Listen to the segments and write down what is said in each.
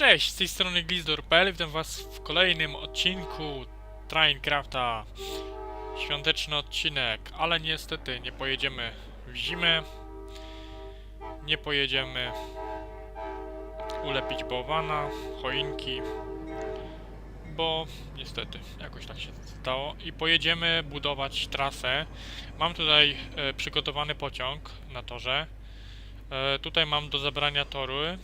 Cześć, z tej strony Glizdor.pl, witam was w kolejnym odcinku Traincrafta. Świąteczny odcinek, ale niestety nie pojedziemy w zimę. Nie pojedziemy ulepić bałwana, choinki, bo niestety jakoś tak się stało. I pojedziemy budować trasę. Mam tutaj e, przygotowany pociąg na torze. E, tutaj mam do zabrania tory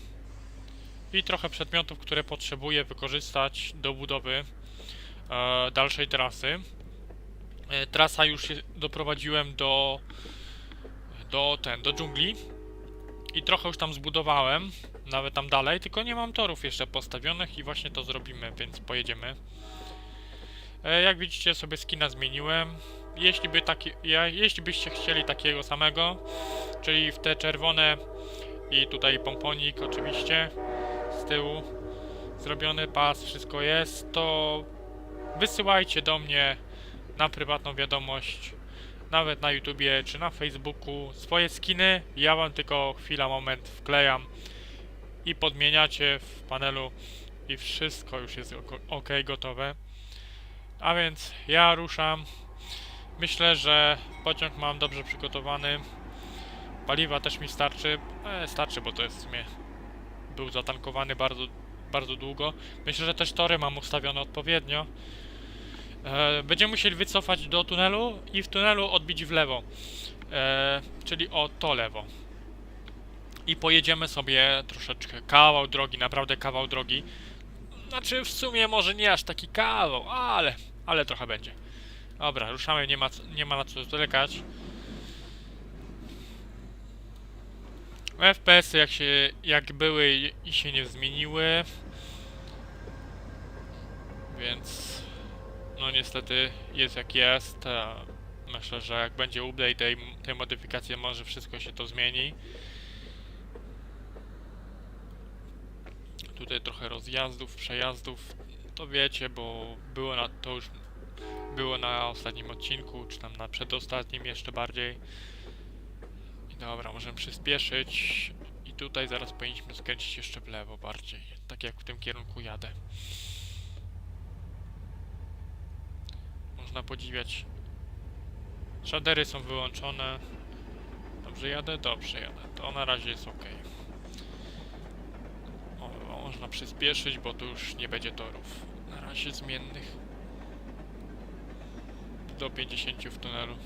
i trochę przedmiotów, które potrzebuję wykorzystać do budowy e, dalszej trasy. E, trasa już doprowadziłem do do ten, do dżungli i trochę już tam zbudowałem, nawet tam dalej, tylko nie mam torów jeszcze postawionych i właśnie to zrobimy, więc pojedziemy. E, jak widzicie sobie skina zmieniłem. Jeśli, by taki, ja, jeśli byście chcieli takiego samego, czyli w te czerwone i tutaj pomponik oczywiście, tyłu zrobiony pas, wszystko jest, to wysyłajcie do mnie na prywatną wiadomość, nawet na YouTubie czy na Facebooku swoje skiny. Ja wam tylko chwila, moment wklejam i podmieniacie w panelu i wszystko już jest ok, gotowe. A więc ja ruszam. Myślę, że pociąg mam dobrze przygotowany. Paliwa też mi starczy. E, starczy, bo to jest w sumie był zatankowany bardzo, bardzo długo. Myślę, że też tory mam ustawione odpowiednio. E, będziemy musieli wycofać do tunelu i w tunelu odbić w lewo. E, czyli o to lewo. I pojedziemy sobie troszeczkę kawał drogi, naprawdę kawał drogi. Znaczy w sumie może nie aż taki kawał, ale, ale trochę będzie. Dobra, ruszamy, nie ma, nie ma na co zwlekać. FPS-y jak się, jak były i- się nie zmieniły. Więc no niestety jest jak jest. Myślę, że jak będzie update tej, tej modyfikacji, może wszystko się to zmieni. Tutaj trochę rozjazdów, przejazdów. To wiecie, bo było na to już było na ostatnim odcinku, czy tam na przedostatnim jeszcze bardziej. Dobra, możemy przyspieszyć. I tutaj zaraz powinniśmy skręcić jeszcze w lewo bardziej. Tak jak w tym kierunku jadę. Można podziwiać. Shadery są wyłączone. Dobrze jadę? Dobrze jadę. To na razie jest ok. O, można przyspieszyć, bo tu już nie będzie torów. Na razie zmiennych. Do 50 w tunelu.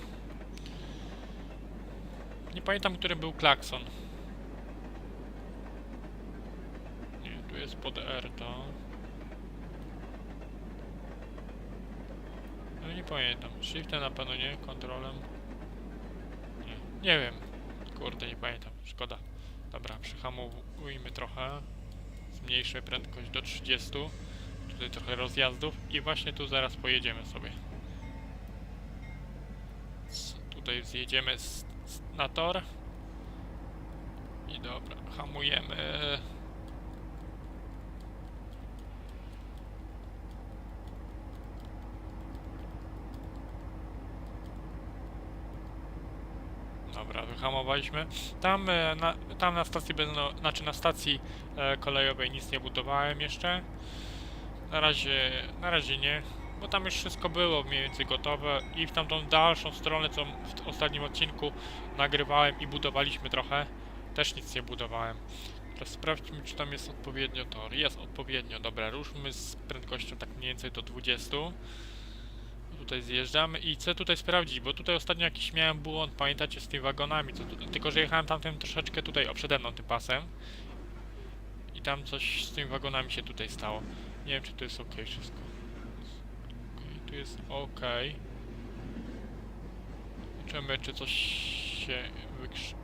Nie pamiętam, który był klakson. Nie, tu jest pod R to. No nie pamiętam. Shiftem na pewno nie, kontrolem. Nie, nie wiem. Kurde, nie pamiętam. Szkoda. Dobra, przyhamujmy trochę. Zmniejszę prędkość do 30. Tutaj trochę rozjazdów i właśnie tu zaraz pojedziemy sobie. Tutaj zjedziemy z, na tor. I dobra, hamujemy. Dobra, wyhamowaliśmy. Tam, e, na, tam na stacji benzyno, znaczy na stacji e, kolejowej nic nie budowałem jeszcze. Na razie, na razie nie, bo tam już wszystko było mniej więcej gotowe i w tamtą dalszą stronę, co w ostatnim odcinku nagrywałem i budowaliśmy trochę, też nic nie budowałem. Teraz sprawdźmy, czy tam jest odpowiednio tor. Jest odpowiednio, dobra, ruszmy z prędkością tak mniej więcej do 20. Tutaj zjeżdżamy i chcę tutaj sprawdzić, bo tutaj ostatnio jakiś miałem błąd, pamiętacie, z tymi wagonami, tylko że jechałem tamtym troszeczkę tutaj, o przede mną tym pasem. I tam coś z tymi wagonami się tutaj stało. Nie wiem, czy to jest ok wszystko. Tu jest ok. Zobaczymy, czy coś się wykrzy...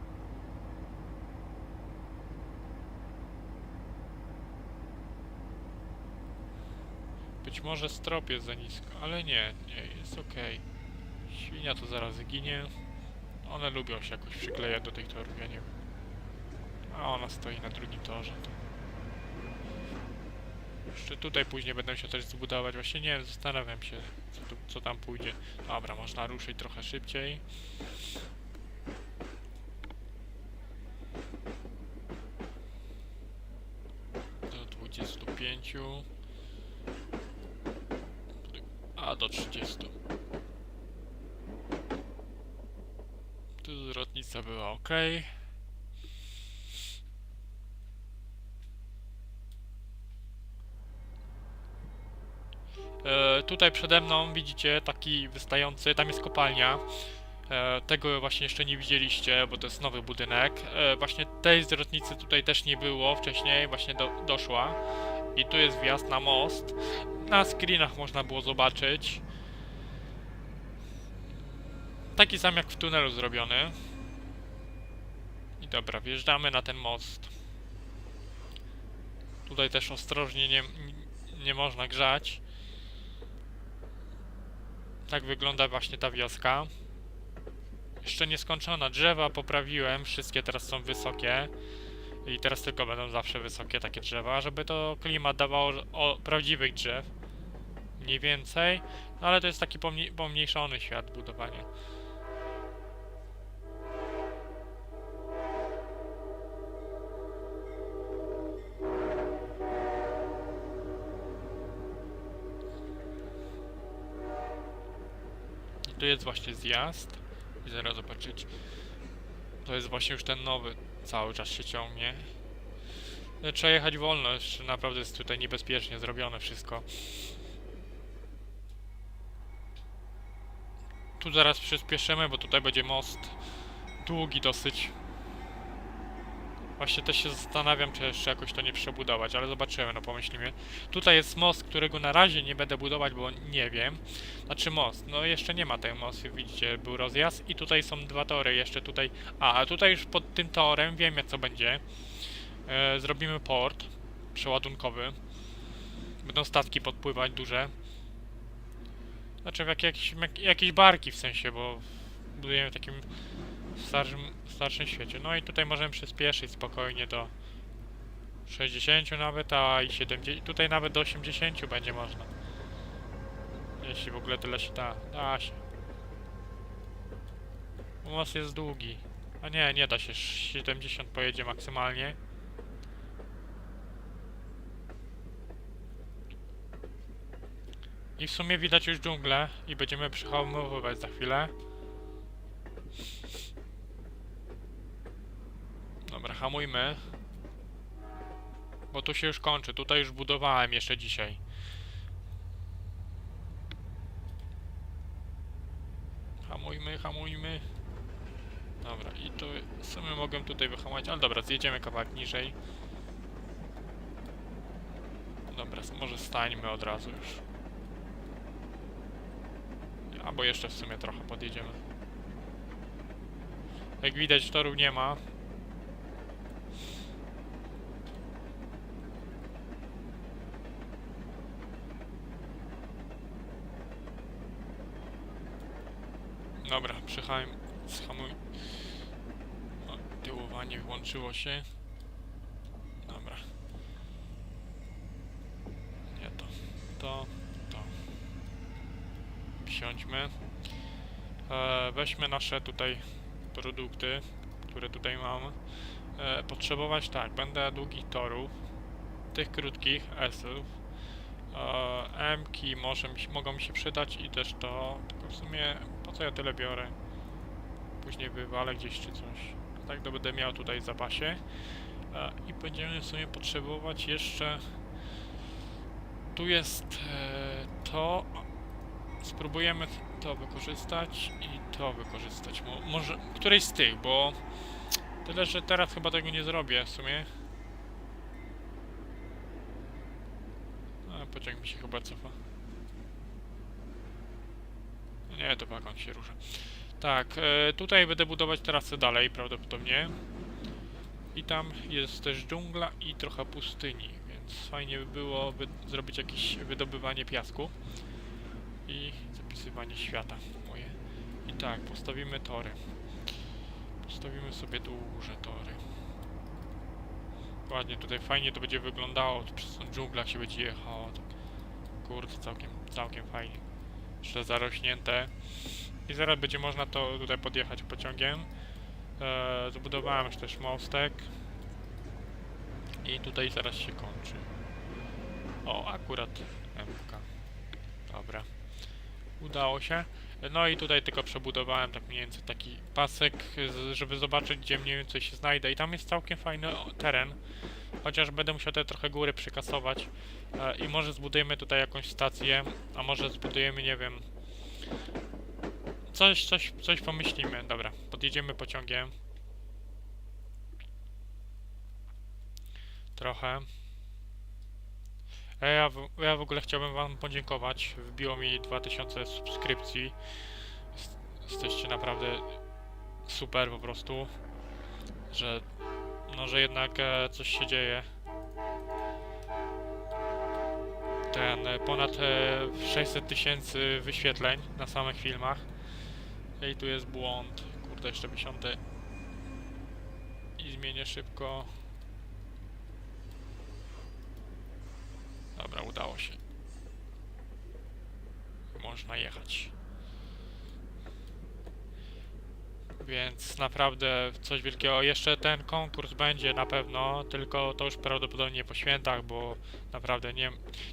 Być może strop jest za nisko, ale nie, nie, jest ok. Świnia to zaraz ginie. One lubią się jakoś przyklejać do tych torów, ja nie wiem. A ona stoi na drugim torze. To... Jeszcze tutaj później będę się też zbudować. Właśnie nie wiem, zastanawiam się, co, tu, co tam pójdzie. Dobra, można ruszyć trochę szybciej. Do 25. A do 30. Tu zwrotnica była ok. E, tutaj przede mną widzicie taki wystający, tam jest kopalnia. E, tego właśnie jeszcze nie widzieliście, bo to jest nowy budynek. E, właśnie tej zwrotnicy tutaj też nie było wcześniej, właśnie do, doszła. I tu jest wjazd na most. Na screenach można było zobaczyć. Taki sam jak w tunelu zrobiony. I dobra, wjeżdżamy na ten most. Tutaj też ostrożnie nie, nie można grzać. Tak wygląda właśnie ta wioska. Jeszcze nieskończona. Drzewa poprawiłem, wszystkie teraz są wysokie. I teraz tylko będą zawsze wysokie takie drzewa, żeby to klimat dawało o prawdziwych drzew. Mniej więcej. No ale to jest taki pomni- pomniejszony świat budowania. Jest właśnie zjazd. I zaraz zobaczyć. To jest właśnie już ten nowy. Cały czas się ciągnie. E, Trzeba jechać wolno, jeszcze naprawdę jest tutaj niebezpiecznie zrobione wszystko. Tu zaraz przyspieszymy, bo tutaj będzie most długi dosyć. Właśnie też się zastanawiam, czy jeszcze jakoś to nie przebudować, ale zobaczymy, no pomyślimy. Tutaj jest most, którego na razie nie będę budować, bo nie wiem. Znaczy most, no jeszcze nie ma tego mostu, widzicie, był rozjazd i tutaj są dwa tory, jeszcze tutaj... A, a tutaj już pod tym torem wiemy co będzie. E, zrobimy port przeładunkowy. Będą statki podpływać duże. Znaczy w jak, jakieś, jak, jakieś barki w sensie, bo budujemy w takim starszym, starszym świecie. No i tutaj możemy przyspieszyć spokojnie do 60 nawet, a i 70, tutaj nawet do 80 będzie można. Jeśli w ogóle tyle się da, da się. Most jest długi. A nie, nie da się, 70 pojedzie maksymalnie. I w sumie widać już dżunglę i będziemy przehamowywać za chwilę. Dobra, hamujmy. Bo tu się już kończy. Tutaj już budowałem jeszcze dzisiaj. Hamujmy, hamujmy. Dobra, i tu w sumie mogę tutaj wyhamować, ale dobra, zjedziemy kawałek niżej. Dobra, może stańmy od razu już. Albo jeszcze w sumie trochę podjedziemy. Jak widać toru nie ma. Dobra, przychałem, schamuj. O, tyłowanie włączyło się. Dobra. Nie to. To, to. Wsiądźmy. E, weźmy nasze tutaj produkty, które tutaj mam. E, potrzebować tak, będę długich torów, tych krótkich S-ów. E, M-ki może mi, mogą mi się przydać i też to, tylko w sumie co ja tyle biorę? Później wywalę gdzieś czy coś. Tak to będę miał tutaj w zapasie. E, I będziemy w sumie potrzebować jeszcze... Tu jest e, to. Spróbujemy to wykorzystać i to wykorzystać. Mo może któreś z tych, bo tyle, że teraz chyba tego nie zrobię w sumie. A pociąg mi się chyba cofa. Nie, to wagon się rusza. Tak, e, tutaj będę budować trasę dalej prawdopodobnie. I tam jest też dżungla i trochę pustyni, więc fajnie by było by zrobić jakieś wydobywanie piasku i zapisywanie świata moje. I tak, postawimy tory. Postawimy sobie duże tory. Ładnie tutaj fajnie to będzie wyglądało, przez tą dżunglę się będzie jechało. Tak. Kurde, całkiem, całkiem fajnie. Jeszcze zarośnięte. I zaraz będzie można to tutaj podjechać pociągiem. Eee, zbudowałem już też mostek. I tutaj zaraz się kończy. O, akurat MK. Dobra. Udało się. No i tutaj tylko przebudowałem tak mniej więcej taki pasek, żeby zobaczyć gdzie mniej więcej się znajdę. I tam jest całkiem fajny teren. Chociaż będę musiał te trochę góry przykasować. E, I może zbudujemy tutaj jakąś stację, a może zbudujemy, nie wiem... Coś, coś, coś pomyślimy. Dobra, podjedziemy pociągiem. Trochę. E, Ja w, ja w ogóle chciałbym wam podziękować. Wbiło mi 2000 subskrypcji. Jest- Jesteście naprawdę super po prostu. Że no, że jednak e, coś się dzieje. Ten e, ponad e, 600 tysięcy wyświetleń na samych filmach. Ej, tu jest błąd. Kurde, jeszcze wysiądę i zmienię szybko. Dobra, udało się. Można jechać. Więc naprawdę coś wielkiego. Jeszcze ten konkurs będzie na pewno, tylko to już prawdopodobnie po świętach, bo naprawdę nie,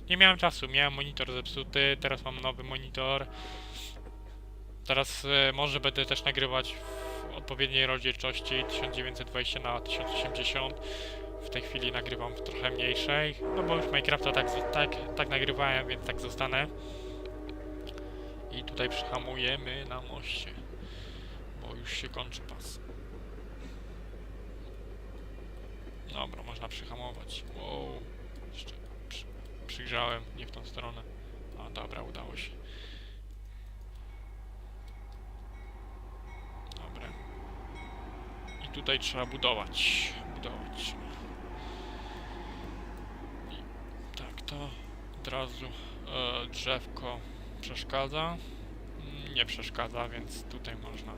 nie miałem czasu. Miałem monitor zepsuty, teraz mam nowy monitor. Teraz e, może będę też nagrywać w odpowiedniej rozdzielczości 1920 na 1080 w tej chwili nagrywam w trochę mniejszej, no bo już Minecrafta tak, tak, tak nagrywałem, więc tak zostanę. I tutaj przyhamujemy na moście, już się kończy pas. Dobra, można przyhamować. Wow, jeszcze przy, nie w tą stronę. A dobra, udało się. Dobra. I tutaj trzeba budować. Budować. Tak, to od razu e, drzewko przeszkadza. Mm, Nie przeszkadza, więc tutaj można.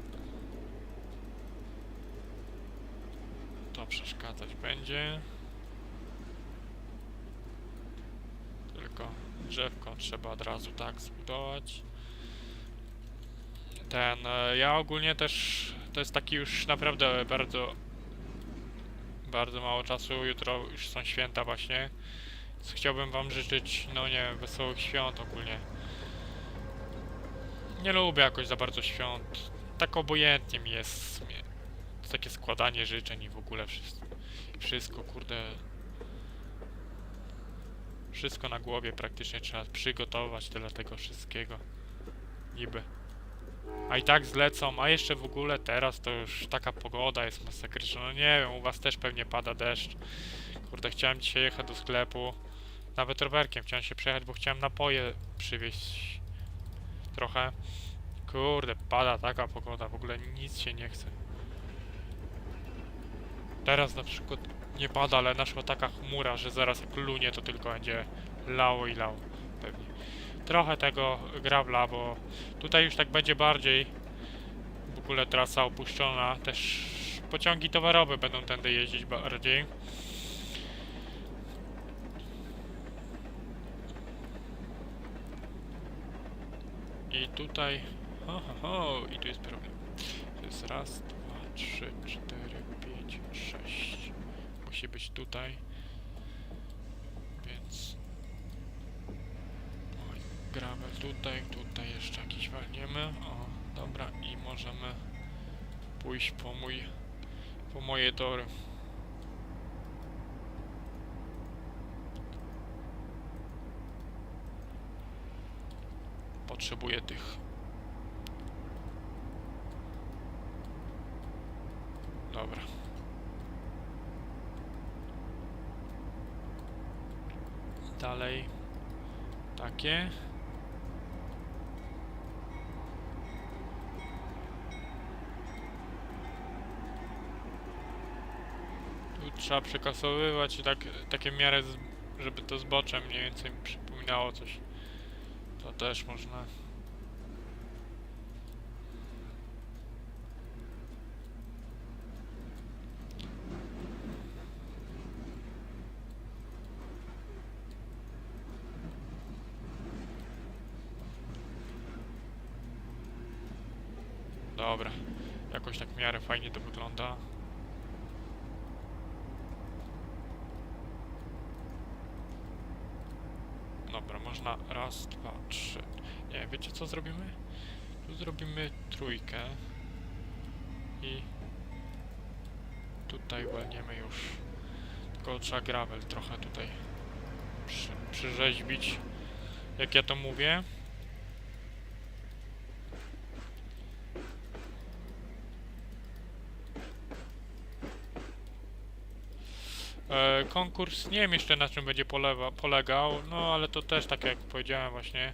Przeszkadzać będzie. Tylko drzewko trzeba od razu tak zbudować. Ten, e, ja ogólnie też, to jest taki już naprawdę bardzo, bardzo mało czasu. Jutro już są święta właśnie. Więc chciałbym wam życzyć, no nie wiem, wesołych świąt ogólnie. Nie lubię jakoś za bardzo świąt. Tak obojętnie mi jest. Takie składanie życzeń i w ogóle wszystko, wszystko kurde. Wszystko na głowie praktycznie trzeba przygotować dla tego wszystkiego. Niby. A i tak zlecą, a jeszcze w ogóle teraz to już taka pogoda jest masakryczna. No nie wiem, u was też pewnie pada deszcz. Kurde, chciałem dzisiaj jechać do sklepu. Nawet rowerkiem chciałem się przejechać, bo chciałem napoje przywieźć trochę. Kurde, pada taka pogoda, w ogóle nic się nie chce. Teraz na przykład nie pada, ale naszła taka chmura, że zaraz jak lunie to tylko będzie lało i lało. Pewnie. Trochę tego grawla, bo tutaj już tak będzie bardziej w ogóle trasa opuszczona. Też pociągi towarowe będą tędy jeździć bardziej. I tutaj... Ho, ho, ho, i tu jest problem. To jest raz, dwa, trzy, cztery. Musi być tutaj. Więc... Oj, gravel tutaj, tutaj jeszcze jakiś walniemy. O, dobra, i możemy pójść po mój... po moje tory. Potrzebuję tych. Dobra. Dalej. Takie. Tu trzeba przekasowywać i tak, takie miarę, z, żeby to zbocze mniej więcej mi przypominało coś. To też można. Dobra. Jakoś tak w miarę fajnie to wygląda. można raz, dwa, trzy. Nie, wiecie co zrobimy? Tu zrobimy trójkę i tutaj walniemy już. Tylko trzeba gravel trochę tutaj przy, przyrzeźbić, jak ja to mówię. E, konkurs nie wiem jeszcze na czym będzie polewa, polegał, no ale to też tak jak powiedziałem właśnie,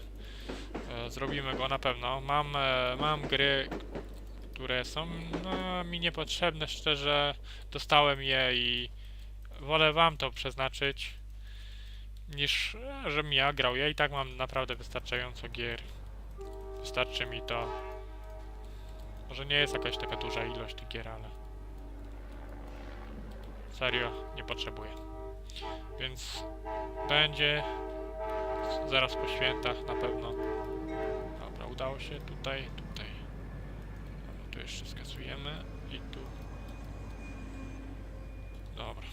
e, zrobimy go na pewno. Mam, e, mam gry, które są no, mi niepotrzebne, szczerze dostałem je i wolę wam to przeznaczyć niż żebym ja grał. Ja i tak mam naprawdę wystarczająco gier. Wystarczy mi to. Może nie jest jakaś taka duża ilość tych gier, ale serio nie potrzebuję. Więc będzie zaraz po świętach na pewno. Dobra, udało się tutaj, tutaj. Dobra, tu jeszcze skasujemy i tu. Dobra.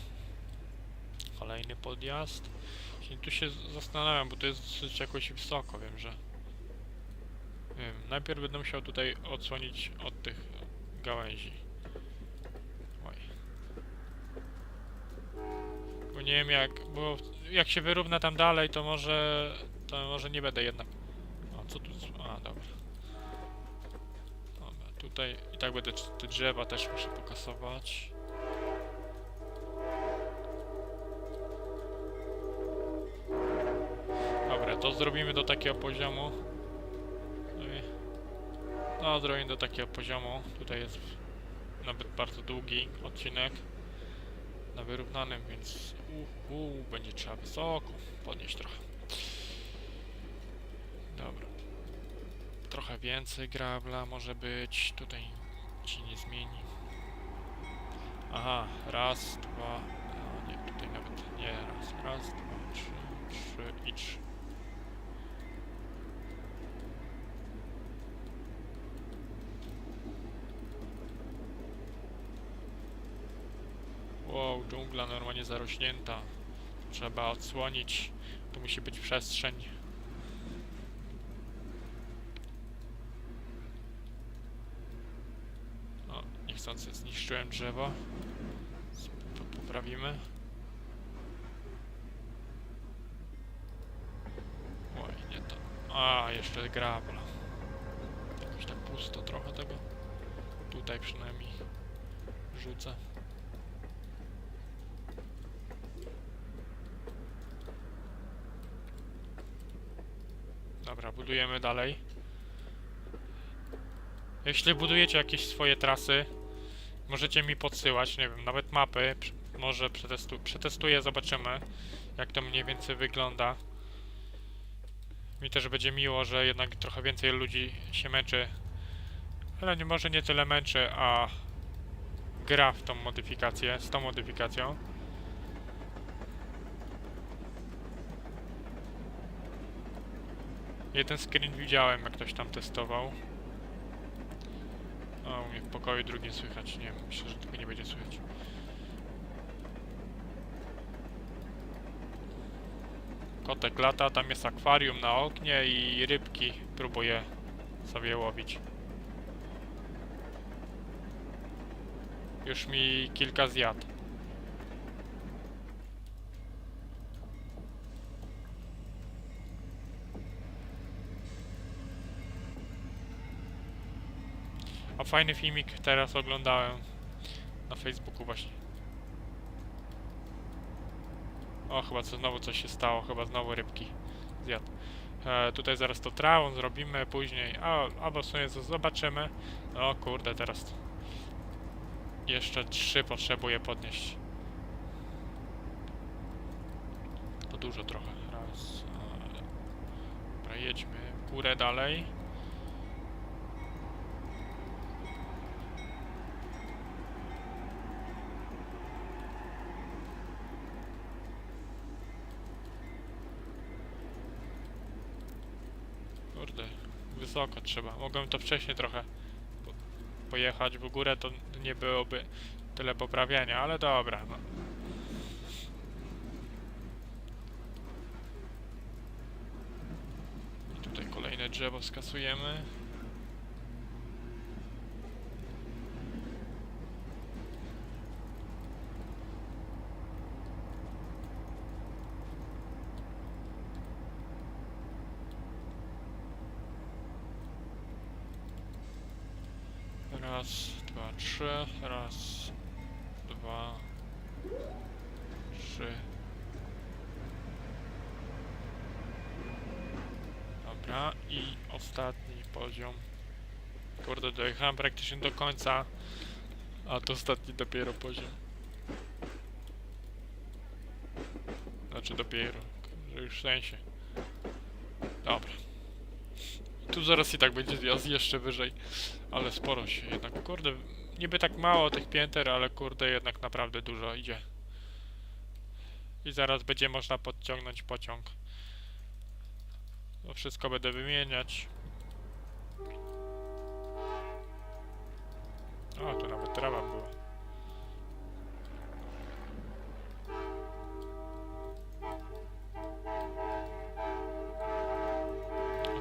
Kolejny podjazd. Właśnie Tu się zastanawiam, bo to jest dosyć jakoś wysoko, wiem, że. Wiem, najpierw będę musiał tutaj odsłonić od tych gałęzi. Oj. Bo nie wiem jak, bo jak się wyrówna tam dalej, to może, to może nie będę jednak. O, co tu, a dobra. Dobra, tutaj i tak będę te drzewa też muszę pokasować. Dobra, to zrobimy do takiego poziomu. No, zrobimy do takiego poziomu. Tutaj jest nawet bardzo długi odcinek na wyrównanym, więc uh, uh, będzie trzeba wysoko podnieść trochę. Dobra. Trochę więcej grabla może być. Tutaj ci nie zmieni. Aha, raz, dwa. No, nie, tutaj nawet nie raz. Raz, dwa, trzy, trzy i trzy. Wow, dżungla normalnie zarośnięta. Trzeba odsłonić. Tu musi być przestrzeń. O, niechcący zniszczyłem drzewo. Poprawimy. Oj, nie to. A, jeszcze grabla. Jakoś tak pusto trochę tego. Tutaj przynajmniej rzucę. Dobra, budujemy dalej. Jeśli budujecie jakieś swoje trasy, możecie mi podsyłać, nie wiem, nawet mapy. Może przetestu przetestuję, zobaczymy, jak to mniej więcej wygląda. Mi też będzie miło, że jednak trochę więcej ludzi się męczy. Ale nie może nie tyle męczy, a gra w tą modyfikację, z tą modyfikacją. Jeden screen widziałem, jak ktoś tam testował. A u mnie w pokoju drugi słychać, nie wiem, myślę, że tego nie będzie słychać. Kotek lata, tam jest akwarium na oknie i rybki próbuję sobie łowić. Już mi kilka zjadł. A fajny filmik teraz oglądałem na Facebooku właśnie. O, chyba co znowu coś się stało, chyba znowu rybki zjadł. E, tutaj zaraz to trawą zrobimy później, a, albo w sumie zobaczymy. O kurde, teraz jeszcze trzy potrzebuję podnieść. To dużo trochę. Raz. e, Dobra, jedźmy w górę dalej. Kurde, wysoko trzeba. Mogłem to wcześniej trochę po pojechać w górę, to nie byłoby tyle poprawiania, ale dobra. No. Hmm. Tutaj kolejne drzewo skasujemy. Raz, dwa, trzy. Raz, dwa, trzy. Dobra, i ostatni poziom. Kurde, dojechałem praktycznie do końca, a to ostatni dopiero poziom. Znaczy dopiero, że już w sensie. Dobra. Tu zaraz i tak będzie zjazd jeszcze wyżej, ale sporo się jednak, kurde, niby tak mało tych pięter, ale kurde jednak naprawdę dużo idzie. I zaraz będzie można podciągnąć pociąg. To wszystko będę wymieniać. O, tu nawet trawa była.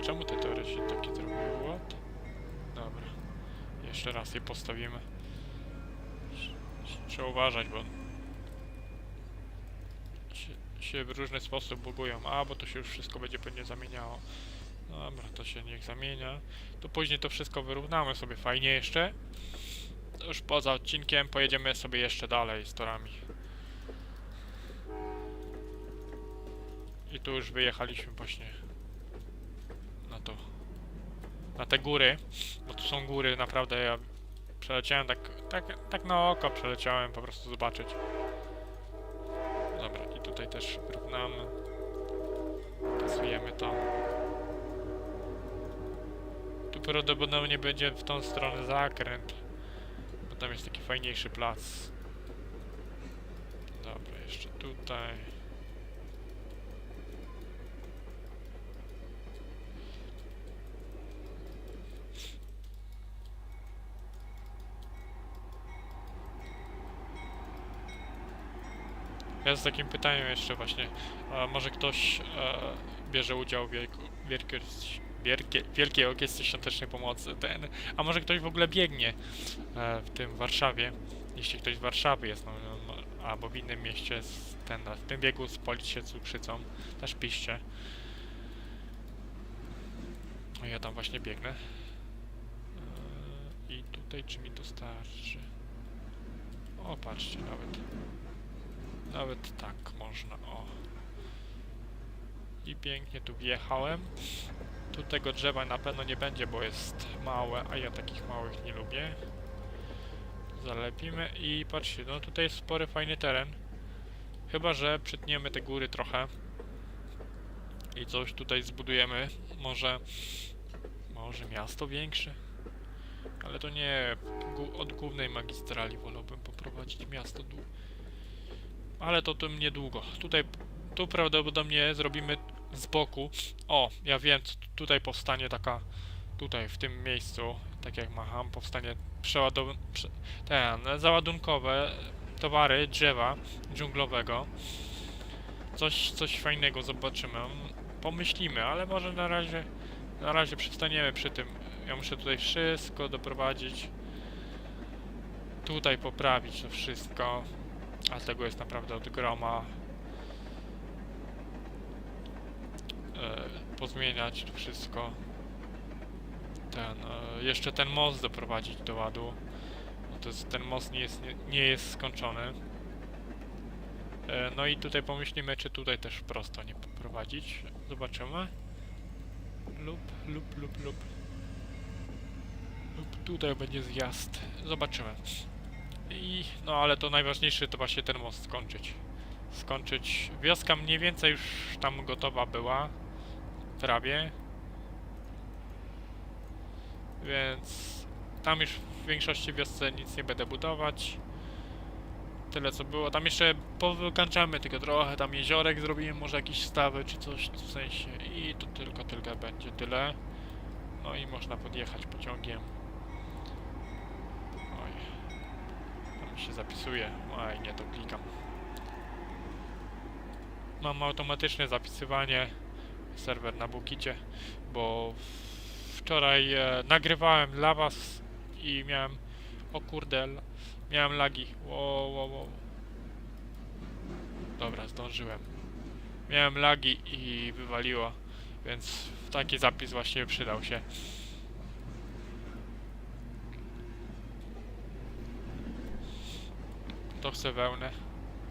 Czemu te tory się takie zrobiły? What? Dobra. Jeszcze raz je postawimy. Trzeba uważać, bo się, się w różny sposób bugują. A, bo to się już wszystko będzie pewnie zamieniało. Dobra, to się niech zamienia. To później to wszystko wyrównamy sobie fajnie jeszcze. Już poza odcinkiem pojedziemy sobie jeszcze dalej z torami. I tu już wyjechaliśmy właśnie. Na te góry. Bo tu są góry, naprawdę ja przeleciałem tak, tak, tak na oko przeleciałem po prostu zobaczyć. Dobra, i tutaj też wyrównamy. Pasujemy to. Tu prawdopodobnie będzie w tą stronę zakręt. Bo tam jest taki fajniejszy plac. Dobra, jeszcze tutaj. Ja z takim pytaniem jeszcze właśnie, a może ktoś e, bierze udział w wielko, wielkie, wielkie, Wielkiej Orkiestrze Świątecznej Pomocy, ten, a może ktoś w ogóle biegnie e, w tym Warszawie, jeśli ktoś z Warszawy jest, no, no, no, albo w innym mieście, z, ten, w tym biegu spolić się cukrzycą, też piszcie. No ja tam właśnie biegnę. E, I tutaj czy mi to starczy? O, patrzcie, nawet. Nawet tak można, o. I pięknie tu wjechałem. Tu tego drzewa na pewno nie będzie, bo jest małe, a ja takich małych nie lubię. Zalepimy i patrzcie, no tutaj jest spory, fajny teren. Chyba, że przytniemy te góry trochę. I coś tutaj zbudujemy. Może... Może miasto większe? Ale to nie... Od głównej magistrali wolałbym poprowadzić miasto dół. Ale to tym niedługo. Tutaj, tu prawdopodobnie zrobimy z boku. O, ja wiem, tutaj powstanie taka, tutaj w tym miejscu, tak jak macham, powstanie przeładow... Prze, ten, załadunkowe towary, drzewa dżunglowego. Coś, coś fajnego zobaczymy. Pomyślimy, ale może na razie, na razie przestaniemy przy tym. Ja muszę tutaj wszystko doprowadzić. Tutaj poprawić to wszystko. A tego jest naprawdę od groma. E, pozmieniać to wszystko. Ten, e, jeszcze ten most doprowadzić do ładu. No to jest, ten most nie jest, nie, nie jest skończony. E, no i tutaj pomyślimy, czy tutaj też prosto nie poprowadzić. Zobaczymy. Lub, lub, lub, lub. Lub tutaj będzie zjazd. Zobaczymy. I no ale to najważniejsze to właśnie ten most skończyć. Skończyć. Wioska mniej więcej już tam gotowa była. Prawie. Więc tam już w większości wiosce nic nie będę budować. Tyle co było. Tam jeszcze powykańczamy tylko trochę. Tam jeziorek zrobimy, może jakieś stawy czy coś w sensie. I to tylko tyle będzie tyle. No i można podjechać pociągiem. Oj. To mi się zapisuje. Oj, nie to klikam. Mam automatyczne zapisywanie. serwer na Bukicie, bo wczoraj e, nagrywałem dla was i miałem, o kurde, miałem lagi, wow, wow, wow. Dobra, zdążyłem. Miałem lagi i wywaliło, więc taki zapis właśnie przydał się. To chcę wełnę,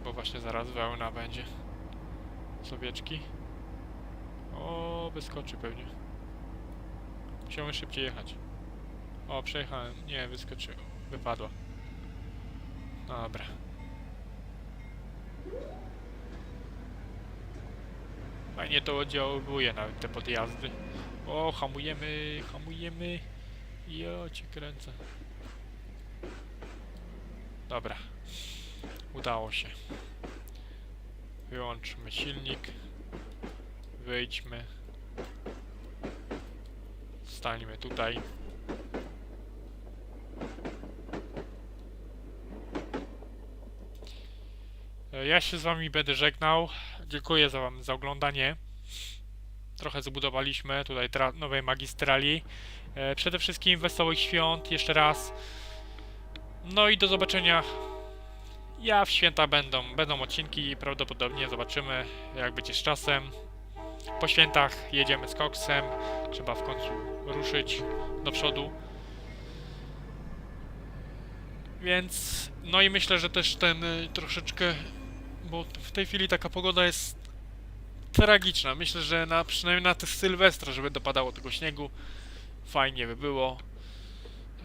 bo właśnie zaraz wełna będzie. Sowieczki. O, wyskoczy pewnie. Musiałem szybciej jechać. O, przejechałem. Nie, wyskoczyło. Wypadło. Dobra. Fajnie to oddziałuje nawet te podjazdy. O, hamujemy, hamujemy. Jo, cię kręcę. Dobra. Udało się. Wyłączmy silnik. Wyjdźmy. Stańmy tutaj. E, Ja się z wami będę żegnał. Dziękuję za wam za oglądanie. Trochę zbudowaliśmy tutaj nowej magistrali. E, przede wszystkim wesołych świąt jeszcze raz. No i do zobaczenia. Ja w święta będą, będą odcinki prawdopodobnie zobaczymy jak będzie z czasem. Po świętach jedziemy z koksem. Trzeba w końcu ruszyć do przodu. Więc no i myślę, że też ten y, troszeczkę, bo w tej chwili taka pogoda jest tragiczna. Myślę, że na przynajmniej na te Sylwestra, żeby dopadało tego śniegu, fajnie by było.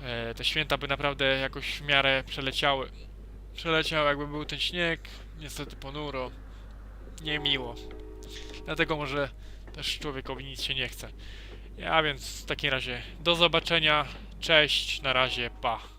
E, te święta by naprawdę jakoś w miarę przeleciały. Przeleciał jakby był ten śnieg, niestety ponuro, niemiło. Dlatego może też człowiekowi nic się nie chce. Ja więc w takim razie do zobaczenia, cześć, na razie, pa.